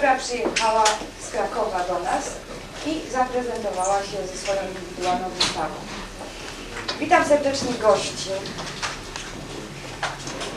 która przyjechała z Krakowa do nas i zaprezentowała się ze swoją indywidualną wystawą. Witam serdecznie gości.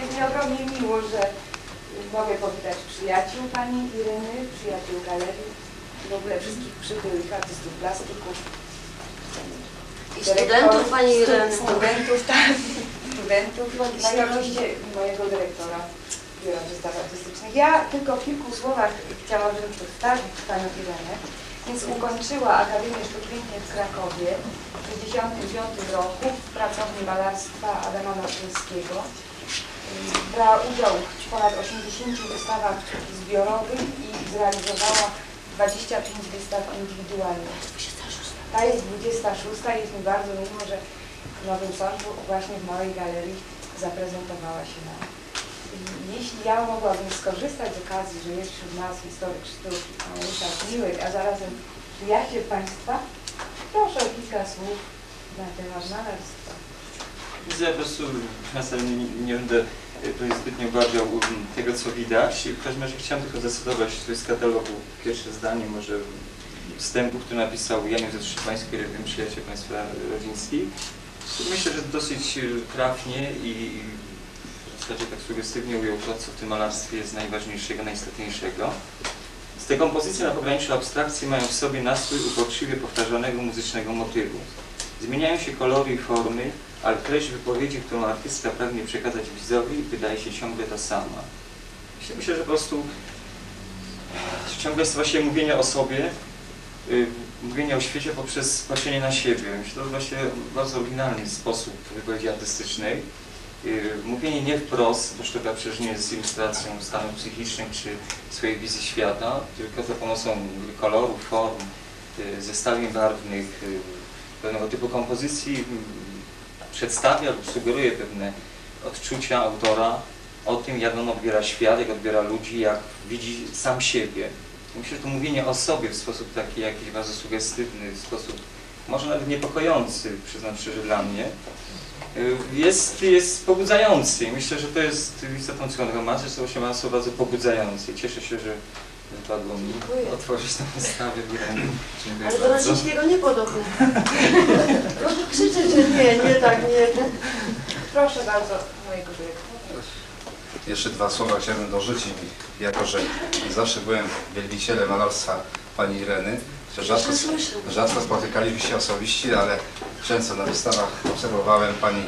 Jest mi ogromnie miło, że mogę powitać przyjaciół pani Ireny, przyjaciół galerii, w ogóle wszystkich przybyłych artystów plastyków. I studentów pani Ireny. Studentów, tak. Studentów. No i oczywiście mojego dyrektora Biura Wystaw. Ja tylko w kilku słowach chciałabym przedstawić panią Irenę. Więc ukończyła Akademię Sztuk Pięknych w Krakowie w 1965 roku w pracowni malarstwa Adama Marczyńskiego. Brała udział w ponad 80 wystawach zbiorowych i zrealizowała 25 wystaw indywidualnych. Ta jest 26. Jest mi bardzo miło, że w Nowym Sączu właśnie w Małej Galerii zaprezentowała się nam. Jeśli ja mogłabym skorzystać z okazji, że jest wśród nas historyk sztuki, Miłek, a zarazem przyjaciel Państwa, proszę o kilka słów na temat malarstwa. Ja po prostu nie, nie będę e, tutaj zbytnio bagał um, tego, co widać. W każdym razie chciałem tylko zacytować tutaj z katalogu pierwsze zdanie, może wstępu, który napisał Jan Józef Szczepański, wiem, przyjaciel Państwa rodzińskich. Myślę, że dosyć e, trafnie i zasadzie tak sugestywnie ujął to, co w tym malarstwie jest najważniejszego, najistotniejszego. Te kompozycje na pograniczu abstrakcji mają w sobie nastrój uporczywie powtarzanego muzycznego motywu. Zmieniają się kolory i formy, ale treść wypowiedzi, którą artystka pragnie przekazać widzowi, wydaje się ciągle ta sama. Myślę, że po prostu ciągle jest właśnie mówienie o sobie, y, mówienie o świecie poprzez patrzenie na siebie. Myślę, że to właśnie bardzo oryginalny sposób wypowiedzi artystycznej. Y, Mówienie nie wprost, bo sztuka przecież nie jest ilustracją stanów psychicznych czy swojej wizji świata, tylko za pomocą kolorów, form, y, zestawień barwnych, y, pewnego typu kompozycji przedstawia lub sugeruje pewne odczucia autora o tym, jak on odbiera świat, jak odbiera ludzi, jak widzi sam siebie. Myślę, że to mówienie o sobie w sposób taki jakiś bardzo sugestywny, w sposób może nawet niepokojący, przyznam szczerze dla mnie, jest, jest pobudzający. I myślę, że to jest istotą cechą tego marszu, że to właśnie malarstwo bardzo pobudzające. I Cieszę się, że wypadło mi Dziękuję. otworzyć tę wystawę w Irenie. Dziękuję Ale do bardzo. Nie podobne. Proszę krzyczeć, że nie, nie tak, nie. Proszę bardzo mojego dyrektora. Jeszcze dwa słowa chciałbym dorzucić, jako że zawsze byłem wielbicielem malarstwa pani Ireny, rzadko, rzadko spotykaliśmy się osobiście, ale często na wystawach obserwowałem pani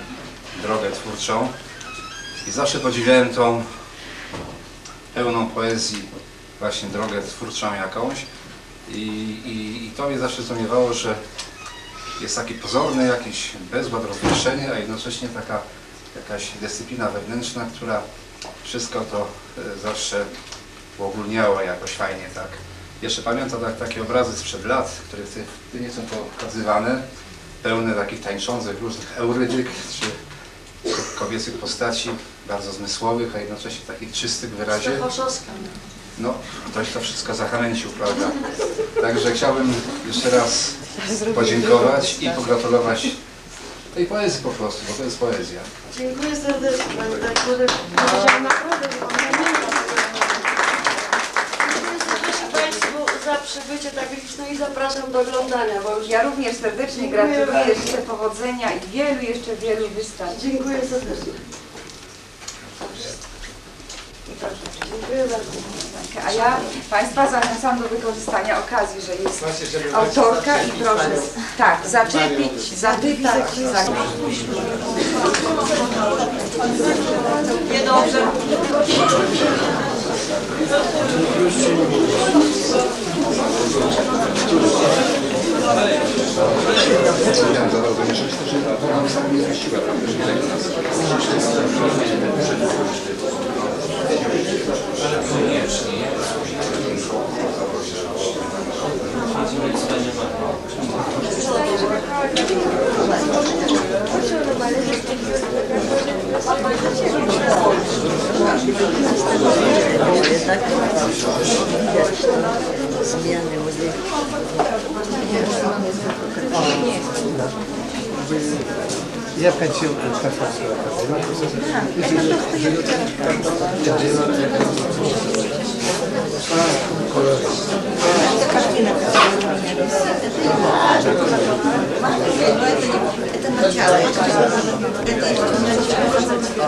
drogę twórczą i zawsze podziwiałem tą pełną poezji właśnie drogę twórczą jakąś i, i, i to mnie zawsze zdumiewało, że jest taki pozorny jakiś bezład, rozmieszczenie, a jednocześnie taka jakaś dyscyplina wewnętrzna, która wszystko to e, zawsze uogólniała jakoś fajnie, tak. Jeszcze pamiętam tak, takie obrazy sprzed lat, które w nie są pokazywane, pełne takich tańczących różnych eurydyk, czy kobiecych postaci, bardzo zmysłowych, a jednocześnie takich czystych w wyrazie. No, ktoś to wszystko zachęcił, prawda? Także chciałbym jeszcze raz podziękować i pogratulować tej poezji po prostu, bo to jest poezja. Dziękuję serdecznie Pani naprawdę, za przybycie tak liczne i zapraszam do oglądania, bo już Ja również serdecznie Dziękuję gratuluję, bardzo. życzę powodzenia i wielu, jeszcze wielu wystaw. dziękuję serdecznie. Proszę. Dziękuję bardzo. A ja Państwa zachęcam do wykorzystania okazji, że jest autorka i proszę tak, zaczepić, zatypać, zaczepić. Niedobrze. Chciałem Смена людей. Я хотел Это начало. Это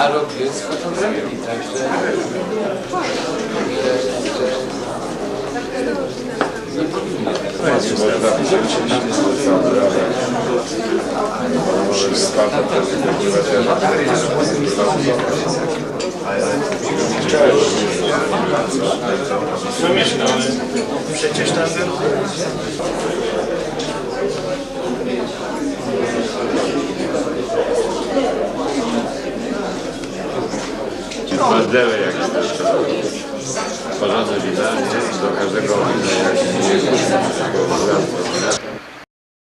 A robię z fotografii, także Przecież tam był. Mazdełę jak porządne witanie do każdego się